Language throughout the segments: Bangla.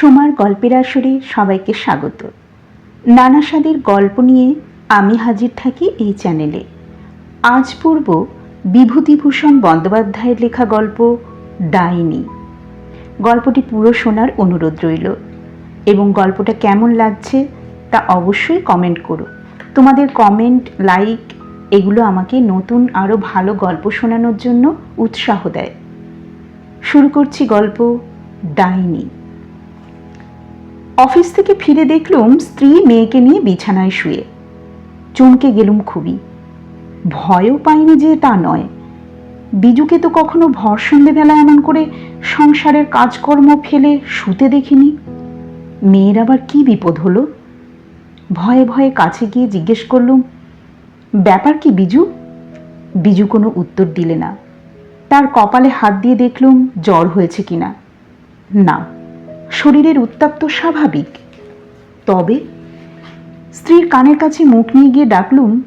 সোমার গল্পের আসরে সবাইকে স্বাগত। নানা স্বাদের গল্প নিয়ে আমি হাজির থাকি এই চ্যানেলে। আজ পূর্ব বিভূতিভূষণ বন্দ্যোপাধ্যায়ের লেখা গল্প ডাইনি। গল্পটি পুরো শোনার অনুরোধ রইল। এবং গল্পটা কেমন লাগছে তা অবশ্যই কমেন্ট করো। তোমাদের কমেন্ট লাইক এগুলো আমাকে নতুন আরও ভালো গল্প শোনানোর জন্য উৎসাহ দেয়। শুরু করছি গল্প ডাইনি। অফিস থেকে ফিরে দেখলুম স্ত্রী মেয়েকে নিয়ে বিছানায় শুয়ে। চমকে গেলুম খুবই। ভয়ও পাইনি যে তা নয়। বিজুকে তো কখনো ভর সন্ধেবেলা এমন করে সংসারের কাজকর্ম ফেলে শুতে দেখিনি। মেয়ের আবার কি বিপদ হলো? ভয়ে ভয়ে কাছে গিয়ে জিজ্ঞেস করলুম, ব্যাপার কি বিজু? বিজু কোনো উত্তর দিলে না। তার কপালে হাত দিয়ে দেখলুম জ্বর হয়েছে কিনা। না শরীরের উত্তাপ তো স্বাভাবিক। তবে স্ত্রীর কানের কাছে মুখ নিয়ে গিয়ে ডাকলুম,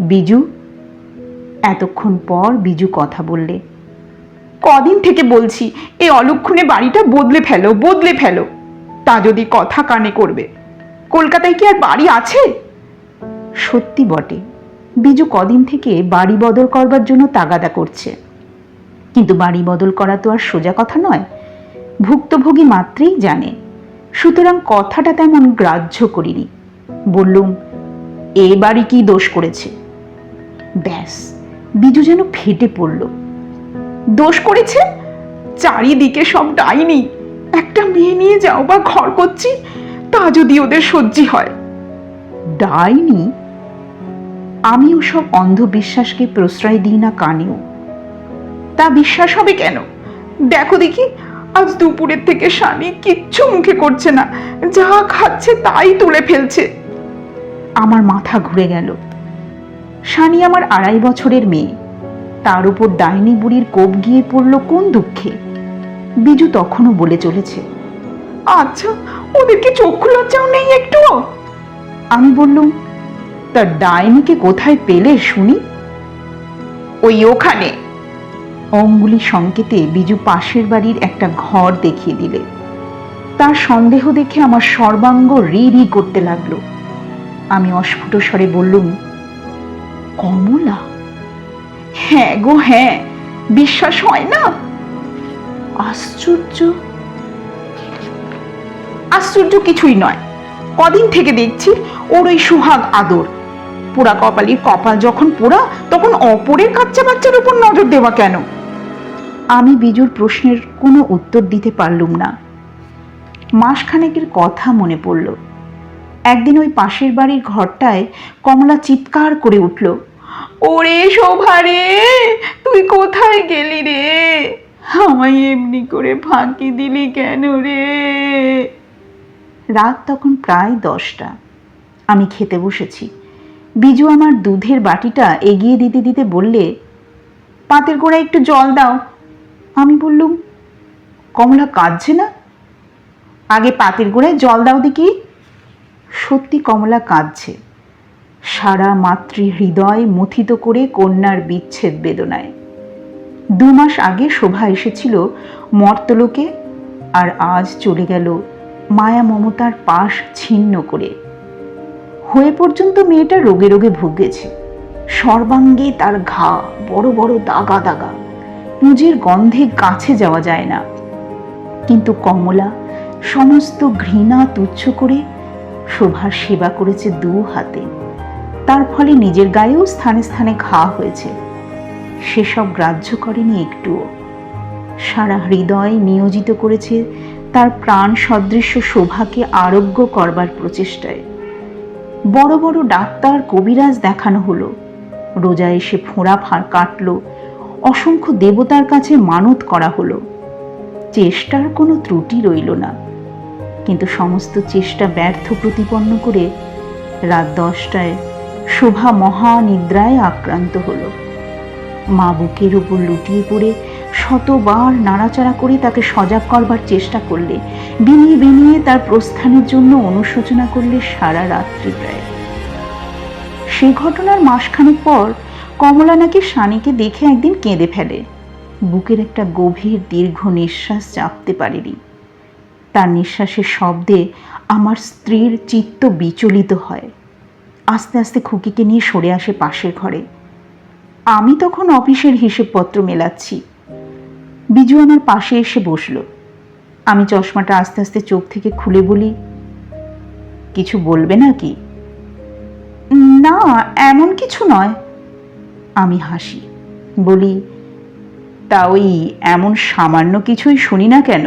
বিজু, এতক্ষণ পর বিজু কথা বললে। কদিন থেকে বলছি এই অলক্ষণে বাড়িটা বদলে ফেলো বদলে ফেলো। তা যদি কথা কানে করবে, কলকাতায় কি আর বাড়ি আছে? সত্যি বটে, বিজু কদিন থেকে বাড়ি বদল করবার জন্য তাগাদা করছে। কিন্তু বাড়ি বদল করা তো আর সোজা কথা নয়। ভুক্তভোগী মাত্রেই জানে। সুতরাং কথাটা তেমন গ্রাহ্য করিনি। বললুম, এ বাড়ি কি দোষ করেছে? ব্যাস, বিজু যেন ফেটে পড়ল। দোষ করেছে? চারিদিকে সব ডাইনি। একটা মেয়ে নিয়ে যাও বা ঘর করছি, তা যদি ওদের সহ্যি হয়। ডাইনি? আমি ওসব অন্ধবিশ্বাসকে প্রশ্রয় দিই না কানেও। তা বিশ্বাস হবে কেন? দেখো দেখি আজ দুপুরের থেকে স্বামী কিচ্ছু মুখে করছে না। যা খাচ্ছে তাই তুলে ফেলছে। আমার মাথা ঘুরে গেল। শানি আমার আড়াই বছরের মেয়ে। তার উপর ডাইনি বুড়ির কোপ গিয়ে পড়ল কোন দুঃখে? বিজু তখনও বলে চলেছে আচ্ছা ওদেরকে চক্ষু লজ্জাও নেই একটুও? আমি বললুম, তা ডাইনিকে কোথায় পেলে, শুনি? ওই ওখানে। অঙ্গুলি সংকেতে বিজু পাশের বাড়ির একটা ঘর দেখিয়ে দিলে। তার সন্দেহ দেখে আমার সর্বাঙ্গ রি রি করতে লাগল। আমি অস্ফুট স্বরে বললুম, কমলা? হ্যাঁ গো হ্যাঁ বিশ্বাস হয় না। আশ্চর্য? আশ্চর্য কিছুই নয়। কদিন থেকে দেখছি ওর ওই সুহাগ আদর। পোড়া কপালির কপাল যখন পোড়া, তখন অপরের কাচ্চা বাচ্চার উপর নজর দেওয়া কেন? আমি বিজুর প্রশ্নের কোনো উত্তর দিতে পারলুম না। মাসখানেকের কথা মনে পড়ল। একদিন ওই পাশের বাড়ির ঘরটায় কমলা চিৎকার করে উঠল, ওরে শোভা রে, তুই কোথায় গেলি রে? আমায় এমনি করে ফাঁকি দিলি কেন রে? রাত তখন প্রায় দশটা। আমি খেতে বসেছি। বিজু আমার দুধের বাটিটা এগিয়ে দিতে দিতে বললে, পাতের গোড়ায় একটু জল দাও আমি বললুম, কমলা কাঁদছে না? আগে পাতের গোড়ায় জল দাও দেখি। সত্যি কমলা কাঁদছে। সারা মাতৃ হৃদয় মথিত করে কন্যার বিচ্ছেদ বেদনায়। দু মাস আগে শোভা এসেছিল মর্তলোকে, আর আজ চলে গেল মায়া মমতার পাশ ছিন্ন করে। হয়ে পর্যন্ত মেয়েটা রোগে রোগে ভুগেছে। সর্বাঙ্গে তার ঘা বড় বড় দাগা দাগা। পুঁজির গন্ধে কাছে যাওয়া যায় না। কিন্তু কমলা সমস্ত ঘৃণা তুচ্ছ করে শোভার সেবা করেছে দু হাতে। তার ফলে নিজের গায়েও স্থানে স্থানে ঘা হয়েছে। সেসব গ্রাহ্য করেনি একটুও। সারা হৃদয় নিয়োজিত করেছে তার প্রাণ সদৃশ্য শোভাকে আরোগ্য করবার প্রচেষ্টায়। বড় বড় ডাক্তার কবিরাজ দেখানো হলো। রোজা এসে ফোঁড়া ফাঁড় কাটলো অসংখ্য দেবতার কাছে মানত করা হলো। চেষ্টার কোনো ত্রুটি রইল না। কিন্তু সমস্ত চেষ্টা ব্যর্থ প্রতিপন্ন করে রাত দশটায় শোভা মহানিদ্রায় আক্রান্ত হলো। মা বুকের উপর লুটিয়ে পড়ে শতবার নাড়াচাড়া করে তাকে সজাগ করবার চেষ্টা করলে, বিনিয়ে বিনিয়ে তার প্রস্থানের জন্য অনুশোচনা করলে সারা রাত্রি প্রায়। সে ঘটনার মাসখানেক পর কমলা নাকি স্বামীকে দেখে একদিন কেঁদে ফেলে। বুকের একটা গভীর দীর্ঘ নিঃশ্বাস চাপতে পারেনি। তার নিঃশ্বাসের শব্দে আমার স্ত্রীর চিত্ত বিচলিত হয়। আস্তে আস্তে খুকিকে নিয়ে সরে আসে পাশের ঘরে। আমি তখন অফিসের হিসেবপত্র মেলাচ্ছি। বিজু আমার পাশে এসে বসল। আমি চশমাটা আস্তে আস্তে চোখ থেকে খুলে বলি, কিছু বলবে নাকি? না, এমন কিছু নয়। আমি হাসি। বলি, তা ওই এমন সামান্য কিছুই শুনি না কেন?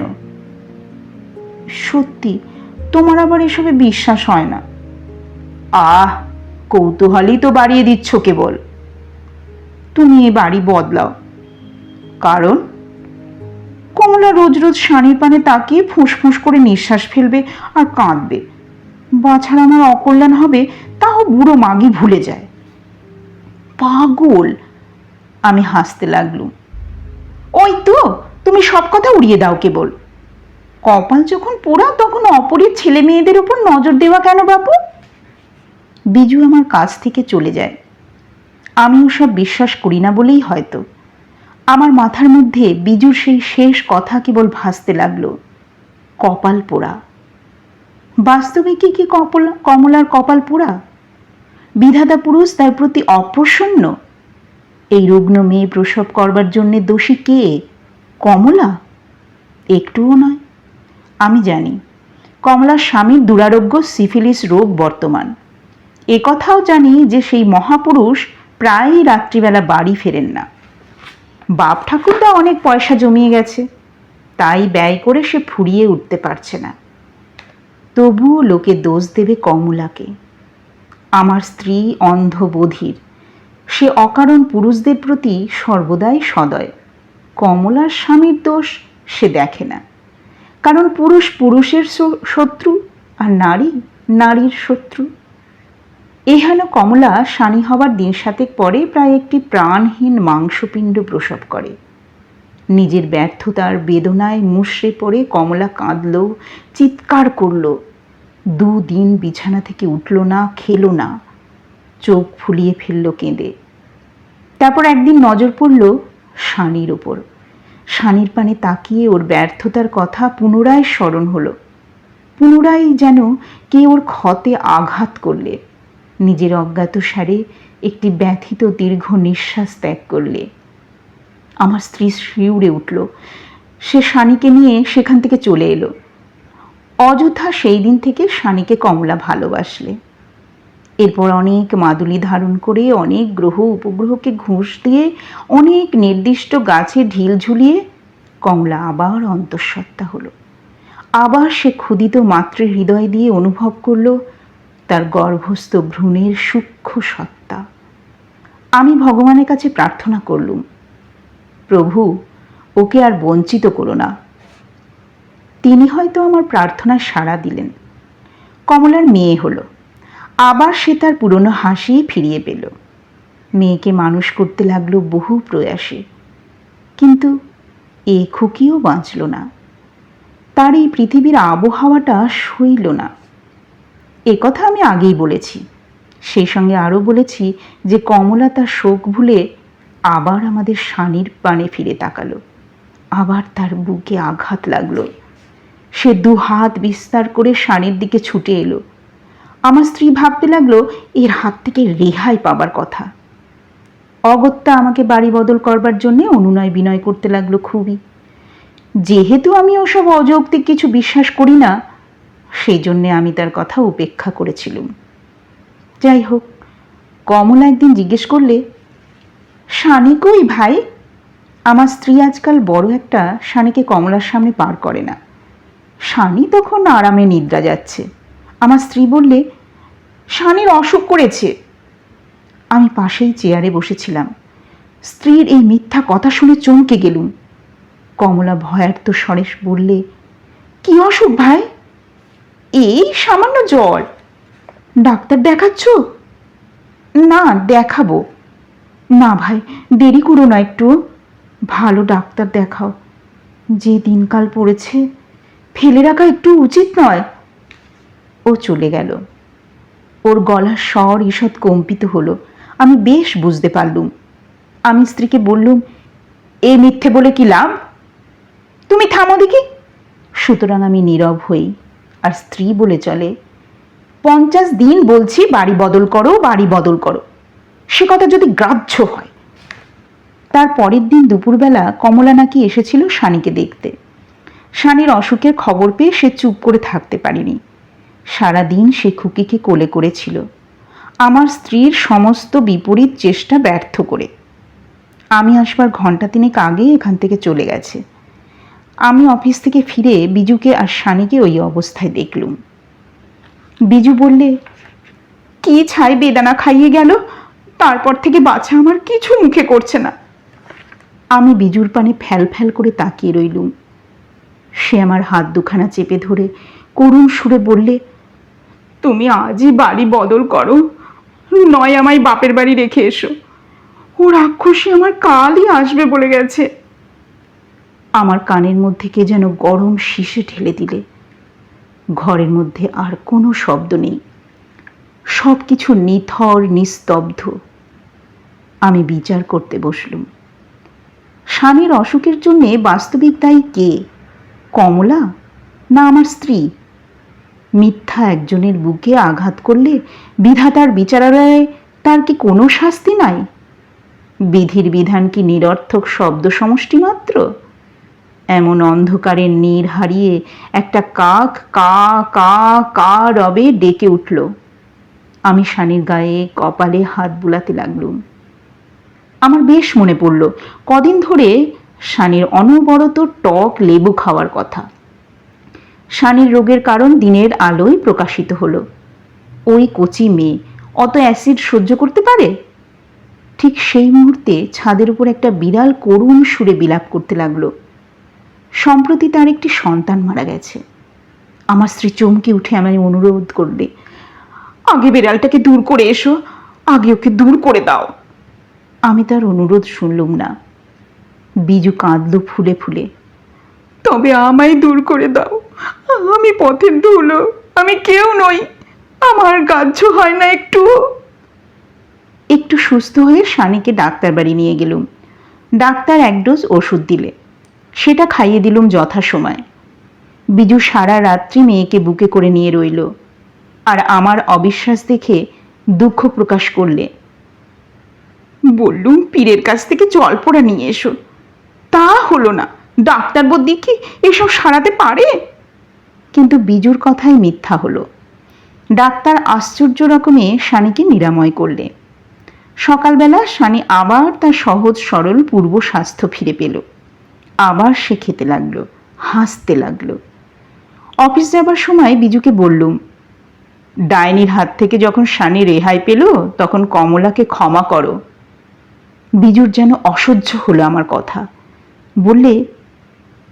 সত্যি, তোমার আবার এসবে বিশ্বাস হয় না? আহ, কৌতূহলই তো বাড়িয়ে দিচ্ছ কেবল। তুমি এ বাড়ি বদলাও। কারণ? কমলা রোজ রোজ শানির পানে তাকিয়ে ফুঁসফুঁস করে নিঃশ্বাস ফেলবে আর কাঁদবে। বাছাড়া আমার অকল্যাণ হবে, তাও বুড়ো মাগি ভুলে যায়। পাগল। আমি হাসতে লাগলুম। ওই তো, তুমি সব কথা উড়িয়ে দাও কেবল। কপাল যখন পোড়া, তখন অপরের ছেলে মেয়েদের উপর নজর দেওয়া কেন বাপু? বিজু আমার কাছ থেকে চলে যায়। আমি ওসব বিশ্বাস করি না বলেই হয়তো। আমার মাথার মধ্যে বিজুর সেই শেষ কথা কেবল ভাসতে লাগল। কপাল পোড়া। বাস্তবে কি কি কপলা, কমলার কপাল পোড়া? বিধাতা পুরুষ তার প্রতি অপ্রসন্ন। এই রুগ্ন মেয়ে প্রসব করবার জন্যে দোষী কে? কমলা? একটুও নয়। আমি জানি, কমলার স্বামীর দুরারোগ্য সিফিলিস রোগ বর্তমান। এ কথাও জানি যে সেই মহাপুরুষ প্রায়ই রাত্রিবেলা বাড়ি ফেরেন না। বাপ ঠাকুরদা অনেক পয়সা জমিয়ে গেছে, তাই ব্যয় করে সে ফুরিয়ে উঠতে পারছে না। তবুও লোকে দোষ দেবে কমলাকে। আমার স্ত্রী অন্ধ বধির সে অকারণ পুরুষদের প্রতি সর্বদাই সদয়। কমলার স্বামীর দোষ সে দেখে না। কারণ পুরুষ পুরুষের শত্রু আর নারী নারীর শত্রু। এহেন কমলা স্বামী হবার দিন সাতেক পরে প্রায় একটি প্রাণহীন মাংসপিণ্ড প্রসব করে। নিজের ব্যর্থতার বেদনায় মুষড়ে পড়ে কমলা কাঁদল, চিৎকার করল দুদিন বিছানা থেকে উঠল না, খেলো না। চোখ ফুলিয়ে ফেলল কেঁদে। তারপর একদিন নজর পড়ল শানির ওপর। শানির পানে তাকিয়ে ওর ব্যর্থতার কথা পুনরায় স্মরণ হলো। পুনরায় যেন কে ওর ক্ষতে আঘাত করলে। নিজের অজ্ঞাত সারে একটি ব্যথিত দীর্ঘ নিঃশ্বাস ত্যাগ করলে। আমার স্ত্রী শিউড়ে উঠল। সে শানিকে নিয়ে সেখান থেকে চলে এলো। অযথা সেই দিন থেকে শানিকে কমলা ভালোবাসলে। এরপর অনেক মাদুলি ধারণ করে, অনেক গ্রহ উপগ্রহকে ঘুষ দিয়ে, অনেক নির্দিষ্ট গাছে ঢিল ঝুলিয়ে কমলা আবার অন্তঃসত্ত্বা হলো। আবার সে ক্ষুদিত মাতৃ হৃদয় দিয়ে অনুভব করল তার গর্ভস্থ ভ্রূণের সূক্ষ্ম সত্তা। আমি ভগবানের কাছে প্রার্থনা করলুম, প্রভু, ওকে আর বঞ্চিত করো না। তিনি হয়তো আমার প্রার্থনায় সাড়া দিলেন। কমলার মেয়ে হলো। আবার সে তার পুরনো হাসি ফিরিয়ে পেল। মেয়েকে মানুষ করতে লাগল বহু প্রয়াসে। কিন্তু এ খুকিও বাঁচল না। তার এই পৃথিবীর আবহাওয়াটা সইল না। এ কথা আমি আগেই বলেছি। সেই সঙ্গে আরও বলেছি যে কমলা তার শোক ভুলে আবার আমাদের শানির পানে ফিরে তাকালো। আবার তার বুকে আঘাত লাগল। সে দু হাত বিস্তার করে শানির দিকে ছুটে এলো। আমার স্ত্রী ভাবতে লাগল, এর হাত থেকে রেহাই পাবার কথা। অগত্যা আমাকে বাড়ি বদল করবার জন্যে অনুনয় বিনয় করতে লাগল খুবই। যেহেতু আমি ওসব অযৌক্তিক কিছু বিশ্বাস করি না, সেই জন্যে আমি তার কথা উপেক্ষা করেছিলুম। যাই হোক, কমলা একদিন জিজ্ঞেস করলে শানি কই ভাই? আমার স্ত্রী আজকাল বড় একটা শানিকে কমলার সামনে পার করে না। শানি তখন আরামে নিদ্রা যাচ্ছে। আমার স্ত্রী বললে শানির অসুখ করেছে। আমি পাশেই চেয়ারে বসেছিলাম। স্ত্রীর এই মিথ্যা কথা শুনে চমকে গেলুম। কমলা ভয়ার্ত সরেশ বললে, কি অসুখ ভাই? এই সামান্য জ্বর। ডাক্তার দেখাচ্ছ? না, দেখাবো। না ভাই, দেরি করো না একটু। ভালো ডাক্তার দেখাও। যে দিনকাল পড়েছে ফেলে রাখা একটু উচিত নয়। ও চলে গেল। ওর গলার স্বর ঈষৎ কম্পিত হলো। আমি বেশ বুঝতে পারলুম। আমি স্ত্রীকে বললুম, এ মিথ্যে বলে কি লাভ? তুমি থামো দেখি। সুতরাং আমি নীরব হই। আর স্ত্রী বলে চলে, পঞ্চাশ দিন বলছি বাড়ি বদল করো, বাড়ি বদল করো। সে কথা যদি গ্রাহ্য হয়। তার পরের দিন দুপুরবেলা কমলা নাকি এসেছিল শানিকে দেখতে। শানির অসুখের খবর পেয়ে সে চুপ করে থাকতে পারেনি। সারাদিন সে খুকিকে কোলে করেছিল। আমার স্ত্রীর সমস্ত বিপরীত চেষ্টা ব্যর্থ করে। আমি আসবার ঘণ্টা তিনেক আগেই এখান থেকে চলে গেছে। আমি অফিস থেকে ফিরে বিজুকে আর শানিকে ওই অবস্থায় দেখলুম। বিজু বললে, কি ছাই বেদানা খাইয়ে গেল? তারপর থেকে বাছা আমার কিছু মুখে করছে না। আমি বিজুর পানে ফ্যাল ফ্যাল করে তাকিয়ে রইলুম। সে আমার হাত দুখানা চেপে ধরে করুণ সুরে বললে, তুমি আজই বাড়ি বদল করো। নয় আমায় বাপের বাড়ি রেখে এসো। ও রাক্ষসী আমার কালই আসবে বলে গেছে। আমার কানের মধ্যে কে যেন গরম শিশে ঠেলে দিলে। ঘরের মধ্যে আর কোনো শব্দ নেই। সব কিছু নিথর, নিস্তব্ধ। আমি বিচার করতে বসলুম। স্বামীর অসুখের জন্যে বাস্তবিক দায়ী কে? কমলা? না, আমার স্ত্রী। মিথ্যা একজনের বুকে আঘাত করলে বিধাতার বিচারালয়ে তার কি কোনো শাস্তি নাই? বিধির বিধান কি নিরর্থক শব্দ সমষ্টি মাত্র? এমন অন্ধকারের নীর হারিয়ে একটা কাক কা কা কা রবে ডেকে উঠল। আমি শানির গায়ে কপালে হাত বুলাতে লাগলুম। আমার বেশ মনে পড়ল, কদিন ধরে শানির অনবরত টক লেবু খাওয়ার কথা। শানির রোগের কারণ দিনের আলোয় প্রকাশিত হলো। ওই কচি মেয়ে অত অ্যাসিড সহ্য করতে পারে? ঠিক সেই মুহূর্তে ছাদের উপর একটা বিড়াল করুণ সুরে বিলাপ করতে লাগল। সম্প্রতি তার একটি সন্তান মারা গেছে। আমার স্ত্রী চমকে উঠে আমায় অনুরোধ করলে, আগে বিড়ালটাকে দূর করে এসো, আগে ওকে দূর করে দাও। আমি তার অনুরোধ শুনলুম না। বিজু কাঁদলো ফুলে ফুলে। তবে আমায় দূর করে দাও। আমি পথের ধুলো আমি কেউ নই। আমার গাহ্য হয় না একটু একটু সুস্থ হয়ে শানিকে ডাক্তার বাড়ি নিয়ে গেলুম। ডাক্তার এক ডোজ ওষুধ দিলে। সেটা খাইয়ে দিলুম যথাসময়। বিজু সারা রাত্রি মেয়েকে বুকে করে নিয়ে রইল। আর আমার অবিশ্বাস দেখে দুঃখ প্রকাশ করলে। বললুম পীরের কাছ থেকে জল পোড়া নিয়ে এসো। তা হলো না। ডাক্তার বদ্যি কি এসব সারাতে পারে? কিন্তু বিজুর কথাই মিথ্যা হলো। ডাক্তার আশ্চর্য রকমে শানিকে নিরাময় করলে। সকালবেলা শানি আবার তার সহজ সরল পূর্ব স্বাস্থ্য ফিরে পেল। আবার সে খেতে লাগল, হাসতে লাগল। অফিস যাবার সময় বিজুকে বললুম, ডাইনির হাত থেকে যখন শানি রেহাই পেল, তখন কমলাকে ক্ষমা করো। বিজুর যেন অসহ্য হলো আমার কথা। বললে,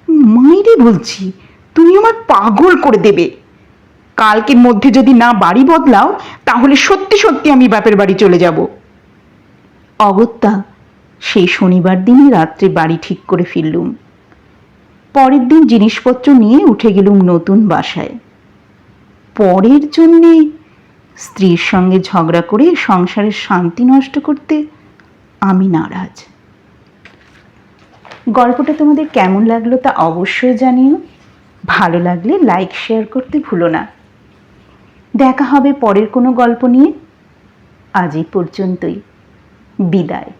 মাইরে বলছি, তুমি আমার পাগল করে দেবে। কালকের মধ্যে যদি না বাড়ি বদলাও, তাহলে সত্যি সত্যি আমি বাপের বাড়ি চলে যাব। অগত্যা, সেই শনিবার দিনই রাত্রে বাড়ি ঠিক করে ফিরলুম। পরের দিন জিনিসপত্র নিয়ে উঠে গেলুম নতুন বাসায়। পরের জন্যে স্ত্রীর সঙ্গে ঝগড়া করে সংসারের শান্তি নষ্ট করতে আমি নারাজ। গল্পটা তোমাদের কেমন লাগল তা অবশ্যই জানিও। ভালো লাগলে লাইক শেয়ার করতে ভুলো না। দেখা হবে পরের কোনো গল্প নিয়ে। আজ এই পর্যন্তই। বিদায়।